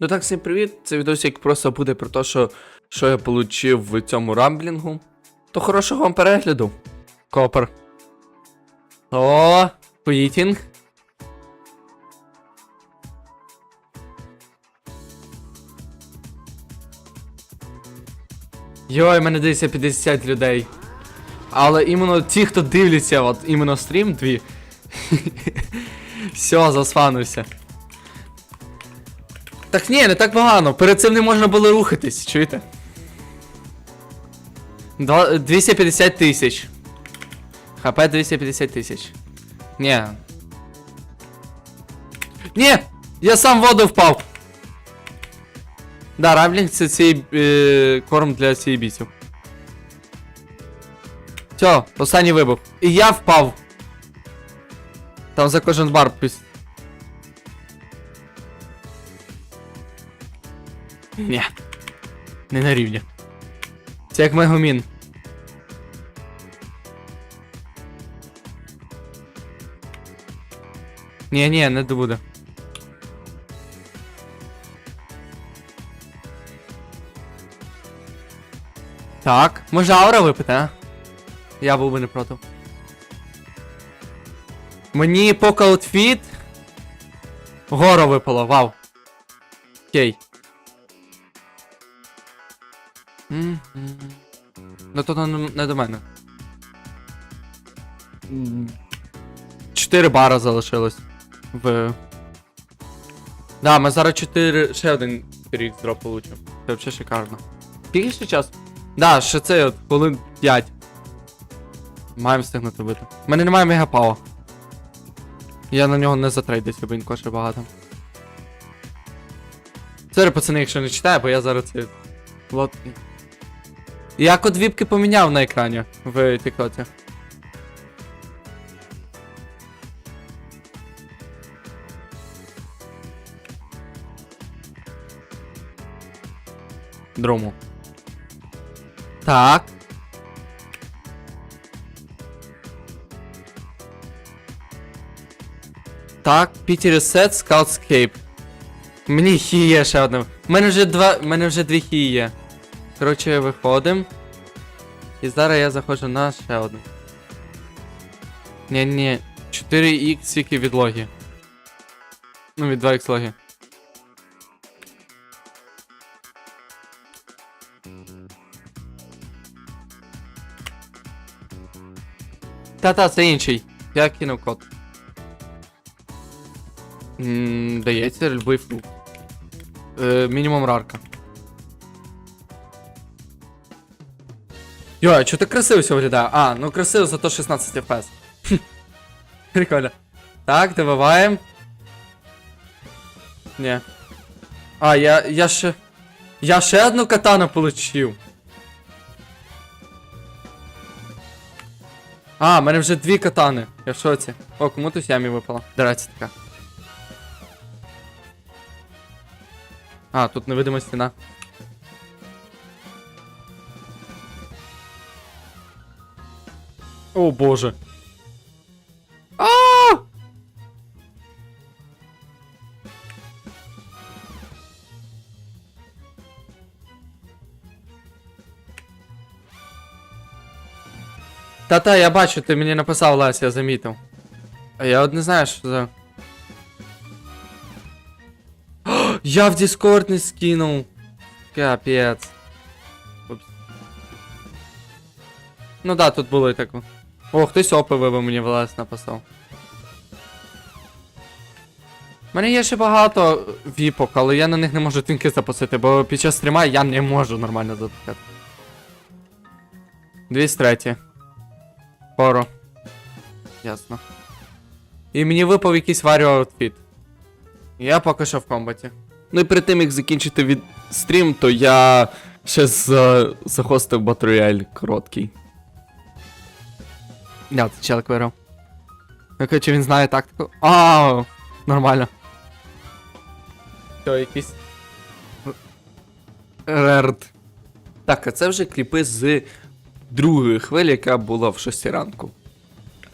Ну так, всім привіт. Це відосик просто буде про те, що, що я отримав в цьому рамблінгу. То хорошого вам перегляду. Копер. О, поїтінг. Йой, мене дивиться 50 людей. Але іменно ті, хто дивляться, от іменно стрім дві. Все, засфанився. Так ні, не так погано. Перед цим не можна було рухатись, чуєте? 250 тисяч. ХП 250 тисяч. Ні. Ні! Я сам в воду впав! Да, рамблінг це цей е, корм для бісів. Все, останній вибух. І я впав. Там за кожен бар піс. Ні. Не на рівні. Це як мегомін. Ні, ні, не буде. Так, може аура випити, а? Я був би не проти. Мені поки аутфіт. Горо випало, вау. Окей. М. Ну то не, до мене. Чотири бара залишилось. В. Да, ми зараз 4. Ще один 4 дроп получимо. Це взагалі шикарно. Скільки ще час? Да, ще це от хвилин 5. Маємо встигнути бити. У мене немає мегапава. Я на нього не затрейдуся, бо він коштує багато. Сорі, пацани, якщо не читаю, бо я зараз це. Вот. Я код віпки поміняв на екрані в Тіктоці. Дрому. Так. Так, Піті Reset, Scoutscape. Мені хі є ще одне. У мене вже два. У мене вже дві хі є. Коротше, виходимо. І зараз я заходжу на ще одну. Ні, ні. 4х тільки від логі. Ну, від 2х логі. Та-та, це інший. Я кинув код. М, Дається любий фрукт. Е, мінімум рарка. Йо, чого так красиво все виглядає? А, ну красиво, зато 16 FPS. Прикольно. Так, добиваємо. Ні. А, я, я ще... Я ще одну катану получив. А, в мене вже дві катани. Я в шоці. О, кому тут ямі випало. Дираться така. А, тут невидима стіна. О боже. А! Та-та, я бачу, ти мені написав Лась, я замітив. А я от не знаю, що за. О, Я в Discord не скинув. Капець. Упс. Ну да, тут було і таке. О, хтось опи вибив мені в Лас написав. У мене є ще багато віпок, але я на них не можу твінки запустити, бо під час стріма я не можу нормально запускати. 203. Поро. Ясно. І мені випав якийсь варіо аутфіт. Я поки що в комбаті. Ну і перед тим як закінчити від стрім, то я ще за... захостив батрояль короткий. Я це челик виграв. Окей, чи він знає тактику? А, нормально. Що, якийсь. Рерд. Так, а це вже кліпи з другої хвилі, яка була в 6 ранку.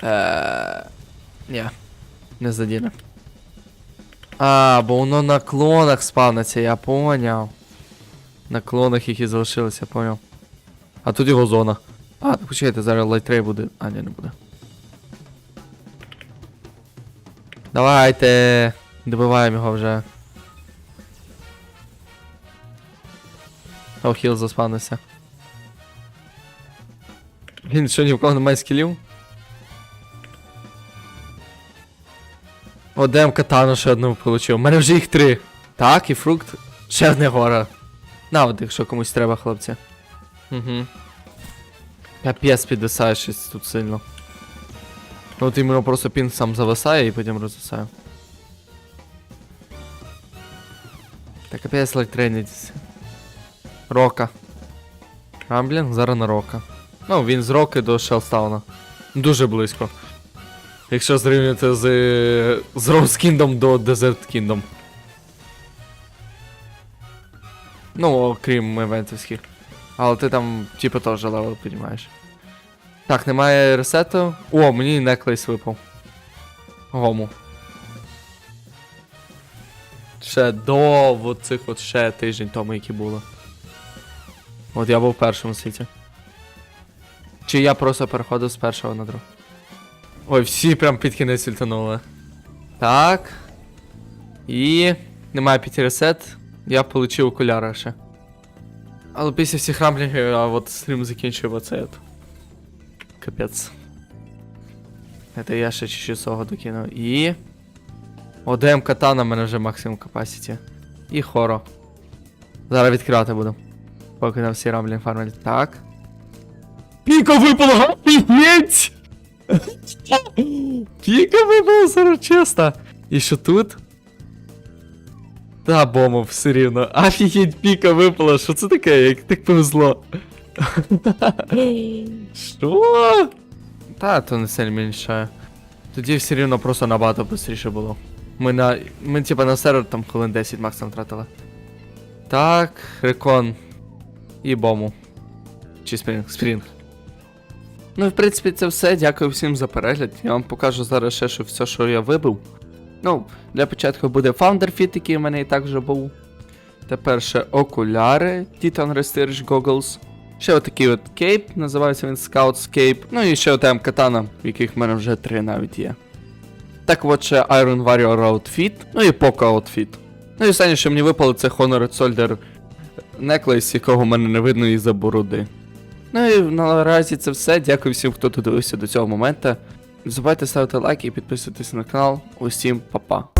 Е... Ні. Не задіне. А, бо воно на клонах спавниться, я поняв. На клонах, які залишилися, я поняв. А тут його зона. А, почекайте, зараз лайтрей буде. А, ні, не буде. Давайте. Добиваємо його вже. О, хіл заспавнився. Він що, ні в кого немає скілів? О, дем катану ще одну получив. У мене вже їх три. Так, і фрукт. Ще одне гора. На, якщо комусь треба, хлопці. Угу. Капець підвисає щось тут сильно. Ну, От іменно просто пін сам зависає і потім розвисає. Та капець лайтрейнитися. Рока. Рамблінг зараз на рока. Ну, він з роки до Шелстауна. Дуже близько. Якщо зрівняти з, з Rose Kingdom до Desert Kingdom. Ну, окрім івентівських. Але ти там, типу, теж левел піднімаєш. Так, немає ресету. О, мені неклейс випав. Гому. Ще до от цих от ще тиждень тому, які було. От я був в першому світі. Чи я просто переходив з першого на друг. Ой, всі прям під кінець ультанули. Так. І. Немає п'яті ресет. Я получив окуляри ще. Але після всіх рамблінгів я от стрім закінчив оце. Капець. Это я ще чуть-чуть свого докинув. І. ОДМ катана в мене вже максимум капасіті. І хоро. Зараз відкривати буду. Поки на всі рамблінг фармлять. Так. Піка випала! Офігеть! Піка випала зараз чесно. І що тут? Та бомов все рівно. Офігеть, піка випала. Що це таке? Як так повезло? Що? Та, то не сильно мішає. Тоді все рівно просто набагато швидше було. Ми на. Ми типа на сервер там хвилин 10 максимум тратили. Так, рекон. І бому. Чи спрінг? Спрінг. Ну, в принципі, це все. Дякую всім за перегляд. Я вам покажу зараз ще що все, що я вибив. Ну, для початку буде Founder Fit, який у мене і так вже був. Тепер ще окуляри Titan Research Goggles. Ще отакий от кейп, називається він Scouts Cape. Ну і ще отем катана, в яких в мене вже три навіть є. Так от ще Iron Warrior Outfit, ну і Poco Outfit. Ну і останнє, що мені випало, це Honored Soldier Necklace, якого в мене не видно із-за бороди. Ну і наразі це все. Дякую всім, хто додивився до цього моменту. Не забувайте ставити лайки і підписуватися на канал. Усім па-па.